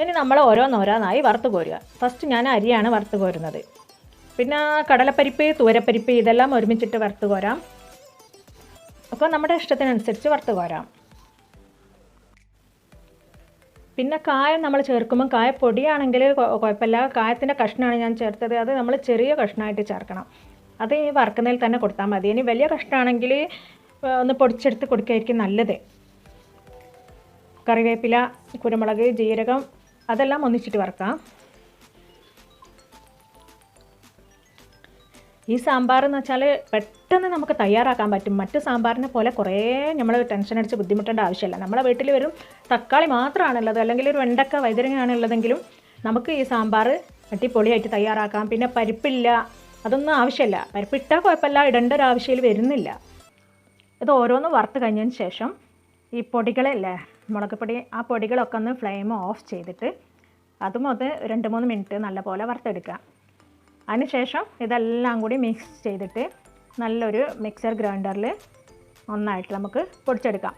ഇനി നമ്മൾ ഓരോന്നോരോന്നായി വറുത്ത് കോരുക. ഫസ്റ്റ് ഞാൻ അരിയാണ് വറുത്ത് കോരുന്നത്. പിന്നെ കടലപ്പരിപ്പ് തൂരപ്പരിപ്പ് ഇതെല്ലാം ഒരുമിച്ചിട്ട് വറുത്ത് കോരാം. അപ്പോൾ നമ്മുടെ ഇഷ്ടത്തിനനുസരിച്ച് വറുത്ത് കോരാം. പിന്നെ കായം നമ്മൾ ചേർക്കുമ്പോൾ കായപ്പൊടിയാണെങ്കിൽ കുഴപ്പമില്ല കായത്തിന്റെ കഷ്ണമാണ് ഞാൻ ചേർത്തത്. അത് നമ്മൾ ചെറിയ കഷ്ണമായിട്ട് ചേർക്കണം. അത് ഈ വറുക്കുന്നതിൽ തന്നെ കൊടുത്താൽ മതി. ഇനി വലിയ കഷ്ണമാണെങ്കിൽ ഒന്ന് പൊടിച്ചെടുത്ത് കൊടുക്കുകയായിരിക്കും നല്ലത്. കറിവേപ്പില കുരുമുളക് ജീരകം അതെല്ലാം ഒന്നിച്ചിട്ട് വറക്കാം. ഈ സാമ്പാർ എന്ന് വെച്ചാൽ പെട്ടെന്ന് നമുക്ക് തയ്യാറാക്കാൻ പറ്റും. മറ്റു സാമ്പാറിനെ പോലെ കുറേ നമ്മൾ ടെൻഷൻ അടിച്ച് ബുദ്ധിമുട്ടേണ്ട ആവശ്യമില്ല. നമ്മളെ വീട്ടിൽ വരും തക്കാളി മാത്രമാണുള്ളത് അല്ലെങ്കിൽ ഒരു വെണ്ടക്ക വൈതരങ്ങയാണ് ഉള്ളതെങ്കിലും നമുക്ക് ഈ സാമ്പാർ അടിപൊളിയായിട്ട് തയ്യാറാക്കാം. പിന്നെ പരിപ്പില്ല അതൊന്നും ആവശ്യമില്ല. പരിപ്പിട്ടാൽ കുഴപ്പമില്ല ഇടേണ്ട ഒരു ആവശ്യമില്ല വരുന്നില്ല. ഇത് ഓരോന്ന് വറുത്ത് കഴിഞ്ഞതിന് ശേഷം ഈ പൊടികളല്ലേ? മുളക് പൊടി ആ പൊടികളൊക്കെ ഒന്ന് ഫ്ലെയിം ഓഫ് ചെയ്തിട്ട് അതും അത് രണ്ട് മൂന്ന് മിനിറ്റ് നല്ലപോലെ വറുത്തെടുക്കുക. അതിനുശേഷം ഇതെല്ലാം കൂടി മിക്സ് ചെയ്തിട്ട് നല്ലൊരു മിക്സർ ഗ്രൈൻഡറിൽ ഒന്നായിട്ട് നമുക്ക് പൊടിച്ചെടുക്കാം.